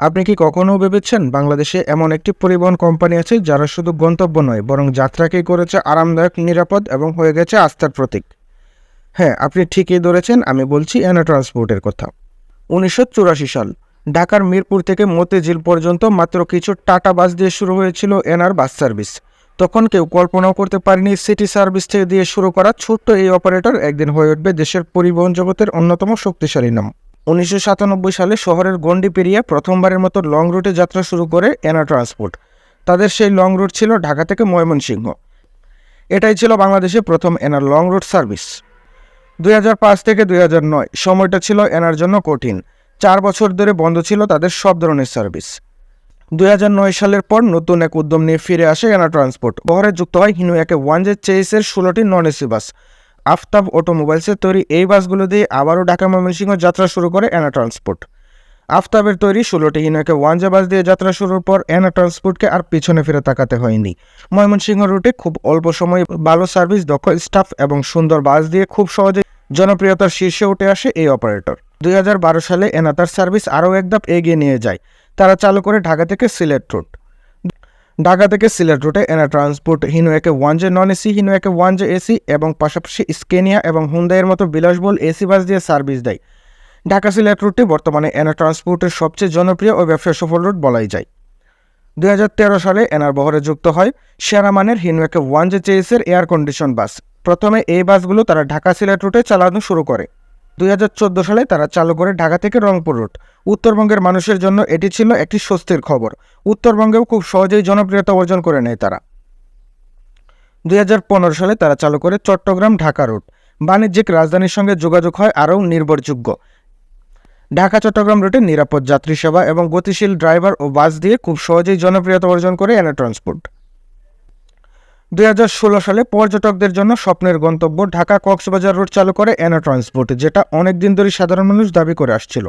আপনি কি কখনো ভেবেছেন বাংলাদেশে এমন একটি পরিবহন কোম্পানি আছে যারা শুধু গন্তব্য নয়, বরং যাত্রাকেই করেছে আরামদায়ক, নিরাপদ এবং হয়ে গেছে আস্থার প্রতীক? হ্যাঁ আপনি ঠিকই ধরেছেন, আমি বলছি এনা ট্রান্সপোর্টের কথা। উনিশশো চুরাশি সাল, ঢাকার মিরপুর থেকে মতিঝিল পর্যন্ত মাত্র কিছু টাটা বাস দিয়ে শুরু হয়েছিল এনার বাস সার্ভিস। তখন কেউ কল্পনাও করতে পারেনি সিটি সার্ভিস থেকে দিয়ে শুরু করা ছোট্ট এই অপারেটর একদিন হয়ে উঠবে দেশের পরিবহন জগতের অন্যতম শক্তিশালী নাম। উনিশশো সাতানব্বই সালে শহরের গণ্ডি পেরিয়ে প্রথমবারের মতো লং রুটে যাত্রা শুরু করে এনা ট্রান্সপোর্ট। তাদের সেই লং রুট ছিল ঢাকা থেকে ময়মনসিংহ। এটাই ছিল বাংলাদেশে প্রথম এনার লং রুট সার্ভিস। দু হাজার পাঁচ থেকে দুই হাজার নয় সময়টা ছিল এনার জন্য কঠিন। চার বছর ধরে বন্ধ ছিল তাদের সব ধরনের সার্ভিস। দুই হাজার নয় সালের পর নতুন এক উদ্যম নিয়ে ফিরে আসে এনা ট্রান্সপোর্ট। বহরে যুক্ত হয় হিনু একে ওয়ান জে চেইসের ষোলোটি নন এসি বাস। আফতাব অটোমোবাইলসের তৈরি এই বাসগুলো দিয়ে আবারও ঢাকা ময়মনসিংহ যাত্রা শুরু করে এনা ট্রান্সপোর্ট। আফতাবের তৈরি ষোলোটি হিনোকে ওয়ান জে বাস দিয়ে যাত্রা শুরুর পর এনা ট্রান্সপোর্টকে আর পিছনে ফিরে তাকাতে হয়নি। ময়মনসিংহ রুটে খুব অল্প সময়ে ভালো সার্ভিস, দক্ষ স্টাফ এবং সুন্দর বাস দিয়ে খুব সহজে জনপ্রিয়তার শীর্ষে উঠে আসে এই অপারেটর। দুই হাজার বারো সালে এনা তার সার্ভিস আরও এক ধাপ এগিয়ে নিয়ে যায়। তারা চালু করে ঢাকা থেকে সিলেট রুট। ঢাকা থেকে সিলেট রুটে Ena transport Hino AK one J non AC Hino AK one J AC এবং পাশাপাশি স্কেনিয়া এবং হুন্দাইয়ের মতো বিলাসবহুল এসি বাস দিয়ে সার্ভিস দেয়। ঢাকা সিলেট রুটটি বর্তমানে এনা ট্রান্সপোর্টের সবচেয়ে জনপ্রিয় ও ব্যবসা সফল রুট বলাই যায়। দুই হাজার তেরো সালে এনার বহরে যুক্ত হয় সেরা মানের হিনওয়েকে ওয়ান জে চেইসের এয়ার কন্ডিশন বাস। প্রথমে এই বাসগুলো তারা ঢাকা সিলেট রুটে চালানো শুরু করে। দুই হাজার চোদ্দ সালে তারা চালু করে ঢাকা থেকে রংপুর রুট। উত্তরবঙ্গের মানুষের জন্য এটি ছিল একটি স্বস্তির খবর। উত্তরবঙ্গেও খুব সহজেই জনপ্রিয়তা অর্জন করে নেয় তারা। দুই হাজার পনেরো সালে তারা চালু করে চট্টগ্রাম ঢাকা রুট। বাণিজ্যিক রাজধানীর সঙ্গে যোগাযোগ হয় আরও নির্ভরযোগ্য। ঢাকা চট্টগ্রাম রুটে নিরাপদ যাত্রী সেবা এবং গতিশীল ড্রাইভার ও বাস দিয়ে খুব সহজেই জনপ্রিয়তা অর্জন করে এনা ট্রান্সপোর্ট। দুই হাজার ষোলো সালে পর্যটকদের জন্য স্বপ্নের গন্তব্য ঢাকা কক্সবাজার রোড চালু করে এনা ট্রান্সপোর্ট, যেটা অনেক দিন ধরে সাধারণ মানুষ দাবি করে আসছিল।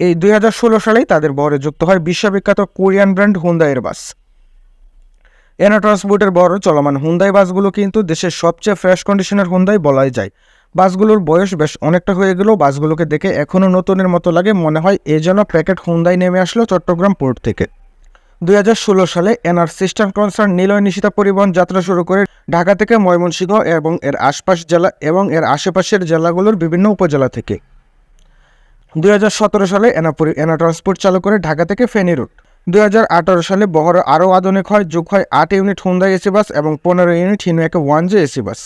এই দুই হাজার ষোলো সালেই তাদের বহরে যুক্ত হয় বিশ্ববিখ্যাত কোরিয়ান ব্র্যান্ড হুন্দাইয়ের বাস। এনা ট্রান্সপোর্টের বড় চলমান হুন্দাই বাসগুলো কিন্তু দেশের সবচেয়ে ফ্রেশ কন্ডিশনের হুন্দাই বলাই যায়। বাসগুলোর বয়স বেশ অনেকটা হয়ে গেলেও বাসগুলোকে দেখে এখনও নতুনের মতো লাগে, মনে হয় এ যেন প্যাকেট হুন্দাই নেমে আসলো চট্টগ্রাম পোর্ট থেকে। দুই হাজার ষোলো সালে NR sister concern Niloy Nishita পরিবহন যাত্রা শুরু করে ঢাকা থেকে ময়মনসিংহ এবং এর আশপাশ জেলা এবং এর আশেপাশের জেলাগুলোর বিভিন্ন উপজেলা থেকে। দুই হাজার সতেরো সালে এনা এনা ট্রান্সপোর্ট চালু করে ঢাকা থেকে ফেনী রুট। দুই হাজার আঠেরো সালে বহর আরও আধুনিক হয়, যোগ হয় আট ইউনিট হুন্দাই এসি বাস এবং পনেরো ইউনিট হিনুয়াকে ওয়ান জে এসি বাস।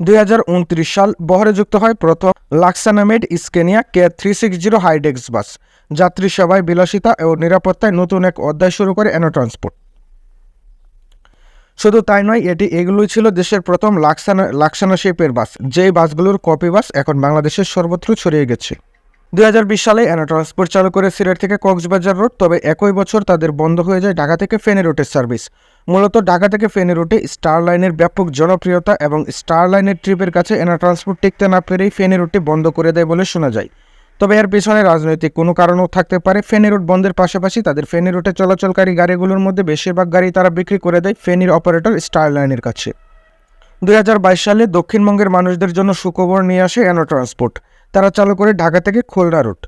দুই হাজার উনত্রিশ সাল বহরে যুক্ত হয় প্রথম লাক্সানামেড Scania K three six zero হাইডেক্স bus. যাত্রী সেবায় বিলাসিতা ও নিরাপত্তায় নতুন এক অধ্যায় শুরু করে এনো ট্রান্সপোর্ট শুধু তাই নয়, এটি এগুলোই ছিল দেশের প্রথম লাক্সানা লাক্সানা শেপের বাস। যেই বাসগুলোর কপি বাস এখন বাংলাদেশের সর্বত্র ছড়িয়ে গেছে। দুই হাজার বিশ সালে এনা ট্রান্সপোর্ট চালু করে সিলেট থেকে কক্সবাজার রোড, তবে একই বছর তাদের বন্ধ হয়ে যায় ঢাকা থেকে ফেনে রুটের সার্ভিস। মূলত ঢাকা থেকে ফেনে রুটে স্টার লাইনের ব্যাপক জনপ্রিয়তা এবং স্টার লাইনের ট্রিপের কাছে এনা ট্রান্সপোর্ট টিকতে না পেরেই ফেনী রুটটি বন্ধ করে দেয় বলে শোনা যায়। তবে এর পিছনে রাজনৈতিক কোনো কারণও থাকতে পারে। ফেনে রুট বন্ধের পাশাপাশি তাদের ফেনী রুটে চলাচলকারী গাড়িগুলোর মধ্যে বেশিরভাগ গাড়ি তারা বিক্রি করে দেয় ফেনীর অপারেটর স্টার লাইনের কাছে। দুই হাজার বাইশ সালে দক্ষিণবঙ্গের মানুষদের জন্য সুখবর নিয়ে আসে এনো ট্রান্সপোর্ট তারা চালু করে ঢাকা থেকে খুলনা রুট।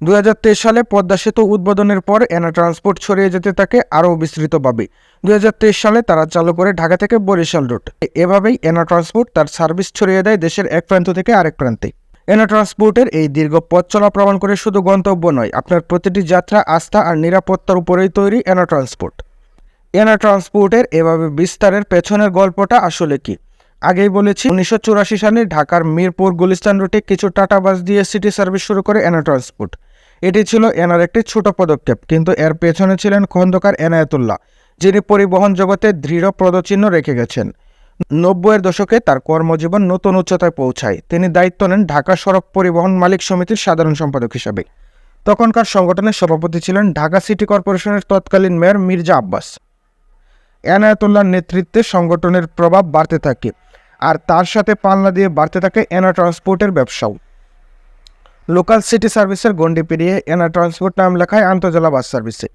দুই হাজার তেইশ সালে পদ্মা সেতু উদ্বোধনের পর এনা ট্রান্সপোর্ট ছড়িয়ে যেতে থাকে আরও বিস্তৃতভাবে। দু হাজার তেইশ সালে তারা চালু করে ঢাকা থেকে বরিশাল রুট। এভাবেই এনা ট্রান্সপোর্ট তার সার্ভিস ছড়িয়ে দেয় দেশের এক প্রান্ত থেকে আরেক প্রান্তে। এনা ট্রান্সপোর্টের এই দীর্ঘ পথ চলা প্রমাণ করে শুধু গন্তব্য নয়, আপনার প্রতিটি যাত্রা, আস্থা আর নিরাপত্তার উপরেই তৈরি এনা ট্রান্সপোর্ট। এনা ট্রান্সপোর্টের এভাবে বিস্তারের পেছনের গল্পটা আসলে কি? আগেই বলেছি, উনিশশো চুরাশি সালে ঢাকার মিরপুর গুলিস্তান রুটে কিছু টাটা বাস দিয়ে সিটি সার্ভিস শুরু করে এনা ট্রান্সপোর্ট। এটি ছিল এনার একটি ছোট পদক্ষেপ, কিন্তু এর পেছনে ছিলেন খন্দকার এনায়েতুল্লাহ, যিনি পরিবহন জগতে দৃঢ় পদচিহ্ন রেখে গেছেন। নব্বইয়ের দশকে তার কর্মজীবন নতুন উচ্চতায় পৌঁছায়। তিনি দায়িত্ব নেন ঢাকা সড়ক পরিবহন মালিক সমিতির সাধারণ সম্পাদক হিসাবে। তখনকার সংগঠনের সভাপতি ছিলেন ঢাকা সিটি কর্পোরেশনের তৎকালীন মেয়র মির্জা আব্বাস। এনায়েতুল্লাহর নেতৃত্বে সংগঠনের প্রভাব বাড়তে থাকে। আর তার সাথে পাল্লা দিয়ে বাড়তে থাকে এনা ট্রান্সপোর্টের ব্যবসাও। লোকাল সিটি সার্ভিসের গণ্ডি পেরিয়ে এনা ট্রান্সপোর্ট নাম লেখায় আন্তজেলা বাস সার্ভিসে।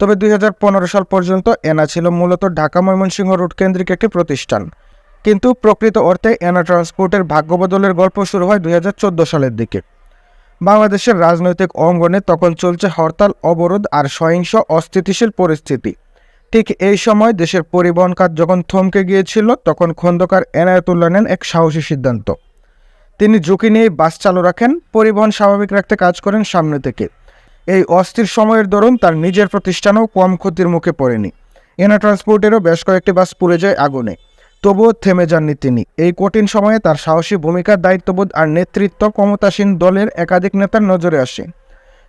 তবে দুই হাজার পনেরো সাল পর্যন্ত এনা ছিল মূলত ঢাকা ময়মনসিংহ রুট কেন্দ্রিক একটি প্রতিষ্ঠান। কিন্তু প্রকৃত অর্থে এনা ট্রান্সপোর্টের ভাগ্যবদলের গল্প শুরু হয় দুই হাজার চোদ্দ সালের দিকে। বাংলাদেশের রাজনৈতিক অঙ্গনে তখন চলছে হরতাল, অবরোধ আর সহিংস অস্থিতিশীল পরিস্থিতি। ঠিক এই সময় দেশের পরিবহন কাজ যখন থমকে গিয়েছিল, তখন খন্দকার এনায়েতুল্লাহ নেন এক সাহসী সিদ্ধান্ত। তিনি ঝুঁকি নিয়ে বাস চালু রাখেন, পরিবহন স্বাভাবিক রাখতে কাজ করেন সামনে থেকে। এই অস্থির সময়ের দরুন তার নিজের প্রতিষ্ঠানও কম ক্ষতির মুখে পড়েনি। এনা ট্রান্সপোর্টেরও বেশ কয়েকটি বাস পুড়ে যায় আগুনে। তবুও থেমে যাননি তিনি। এই কঠিন সময়ে তার সাহসী ভূমিকা, দায়িত্ববোধ আর নেতৃত্ব ক্ষমতাসীন দলের একাধিক নেতার নজরে আসে।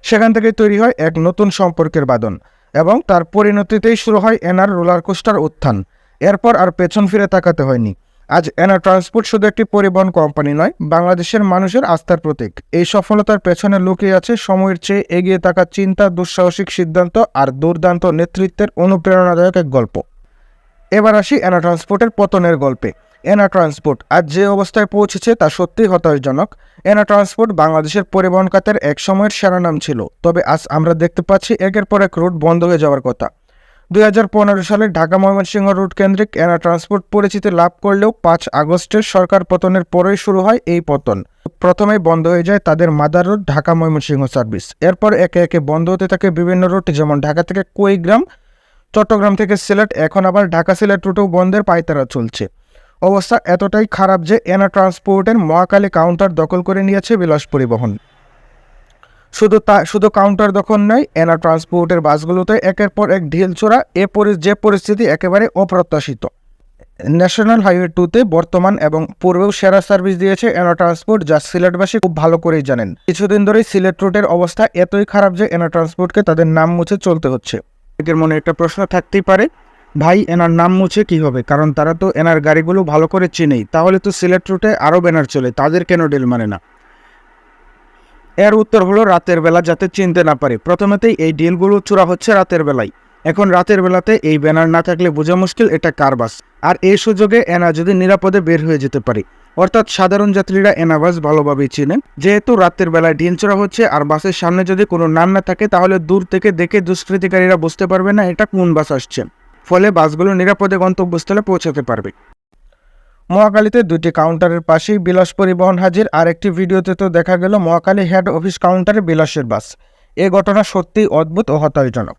সেখান থেকে তৈরি হয় এক নতুন সম্পর্কের বাদন এবং তার পরিণতিতেই শুরু হয় এনার রোলার কোস্টার উত্থান। এরপর আর পেছন ফিরে তাকাতে হয়নি। আজ এনা ট্রান্সপোর্ট শুধু একটি পরিবহন কোম্পানি নয়, বাংলাদেশের মানুষের আস্থার প্রতীক। এই সফলতার পেছনে লুকিয়ে আছে সময়ের চেয়ে এগিয়ে থাকা চিন্তা, দুঃসাহসিক সিদ্ধান্ত আর দুর্দান্ত নেতৃত্বের অনুপ্রেরণাদায়ক এক গল্প। এবার আসি এনা ট্রান্সপোর্টের পতনের গল্পে। এনা ট্রান্সপোর্ট আজ যে অবস্থায় পৌঁছেছে তা সত্যিই হতাশজনক। এনা ট্রান্সপোর্ট বাংলাদেশের পরিবহন খাতের এক সময়ের সেরা নাম ছিল। তবে আজ আমরা দেখতে পাচ্ছি একের পর এক রুট বন্ধ হয়ে যাওয়ার কথা। দুই হাজার পনেরো সালে ঢাকা ময়মনসিংহ রুট কেন্দ্রিক এনা ট্রান্সপোর্ট পরিচিতি লাভ করলেও পাঁচ আগস্টের সরকার পতনের পরেই শুরু হয় এই পতন। প্রথমেই বন্ধ হয়ে যায় তাদের mother route Dhaka Mymensingh service. এরপর একে একে বন্ধ হতে থাকে বিভিন্ন রুট, যেমন ঢাকা থেকে কুইগ্রাম চট্টগ্রাম থেকে সিলেট, এখন আবার ঢাকা সিলেট রুটেও বন্ধের পায়তারা চলছে। অবস্থা এতটাই খারাপ যে এনা ট্রান্সপোর্টের মহাকালী কাউন্টার দখল করে নিয়েছে বিলাস পরিবহন শুধু তা, শুধু কাউন্টার দখল নয়, এনা ট্রান্সপোর্টের বাসগুলোতে একের পর এক ঢিল ছোড়া এ যে পরিস্থিতি একেবারে অপ্রত্যাশিত। ন্যাশনাল হাইওয়ে টুতে বর্তমান এবং পূর্বেও সেরা সার্ভিস দিয়েছে এনা ট্রান্সপোর্ট, যা সিলেটবাসী খুব ভালো করেই জানেন। কিছুদিন ধরেই সিলেট রুটের অবস্থা এতই খারাপ যে এনা ট্রান্সপোর্টকে তাদের নাম মুছে চলতে হচ্ছে। এদের মনে একটা প্রশ্ন থাকতেই পারে ভাই, এনার নাম মুছে কি হবে? কারণ তারা তো এনার গাড়িগুলো ভালো করে চিনেই। তাহলে তো সিলেট রুটে আরও ব্যানার চলে, তাদের কেন ডিল মানে না? এর উত্তর হলো, রাতের বেলা যাতে চিনতে না পারে। প্রথমেতেই এই ডিলগুলো চূড়া হচ্ছে রাতের বেলায়। এখন রাতের বেলাতে এই ব্যানার না থাকলে বোঝা মুশকিল, এটা কার বাস? আর এই সুযোগে এনা যদি নিরাপদে বের হয়ে যেতে পারে। অর্থাৎ সাধারণ যাত্রীরা এনা বাস ভালোভাবেই চিনেন। যেহেতু রাতের বেলায় ডিল চড়া হচ্ছে, আর বাসের সামনে যদি কোনো নাম না থাকে, তাহলে দূর থেকে দেখে দুষ্কৃতিকারীরা বুঝতে পারবে না, এটা কোন বাস আসছে। ফলে বাসগুলো নিরাপদে গন্তব্যস্থলে পৌঁছাতে পারবে। মহাকালীতে দুটি কাউন্টারের পাশেই বিলাস পরিবহন হাজির। আর একটি ভিডিওতে তো দেখা গেল, মহাকালী হেড অফিস কাউন্টারে বিলাসের বাস। এ ঘটনা সত্যিই অদ্ভুত ও হতাশজনক।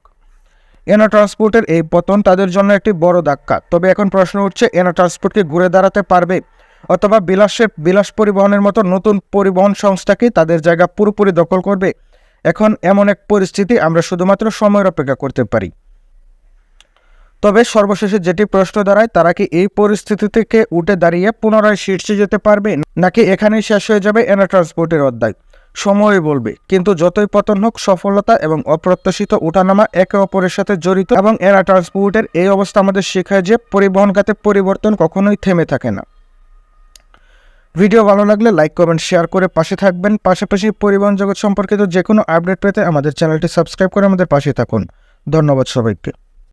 এনা ট্রান্সপোর্টের এই পতন তাদের জন্য একটি বড় ধাক্কা। তবে এখন প্রশ্ন উঠছে, এনা ট্রান্সপোর্টকে ঘুরে দাঁড়াতে পারবে? অথবা বিলাসে বিলাস পরিবহনের মতো নতুন পরিবহন সংস্থাকে তাদের জায়গা পুরোপুরি দখল করবে? এখন এমন এক পরিস্থিতি আমরা শুধুমাত্র সময়ের অপেক্ষা করতে পারি। তবে সর্বশেষে যেটি প্রশ্ন দাঁড়ায়, তারা কি এই পরিস্থিতি থেকে উঠে দাঁড়িয়ে পুনরায় শীর্ষে যেতে পারবে, নাকি এখানেই শেষ হয়ে যাবে এনা ট্রান্সপোর্টের অধ্যায়? সময় বলবে, কিন্তু যতই পতন হোক, সফলতা এবং অপ্রত্যাশিত উঠানামা একে অপরের সাথে জড়িত এবং এরা ট্রান্সপোর্টের এই অবস্থা আমাদের শেখায় যে পরিবহন খাতে পরিবর্তন কখনোই থেমে থাকে না। ভিডিও ভালো লাগলে লাইক করবেন শেয়ার করে পাশে থাকবেন। পাশাপাশি পরিবহন জগৎ সম্পর্কিত যে কোনো আপডেট পেতে আমাদের চ্যানেলটি সাবস্ক্রাইব করে আমাদের পাশে থাকুন। ধন্যবাদ সবাইকে।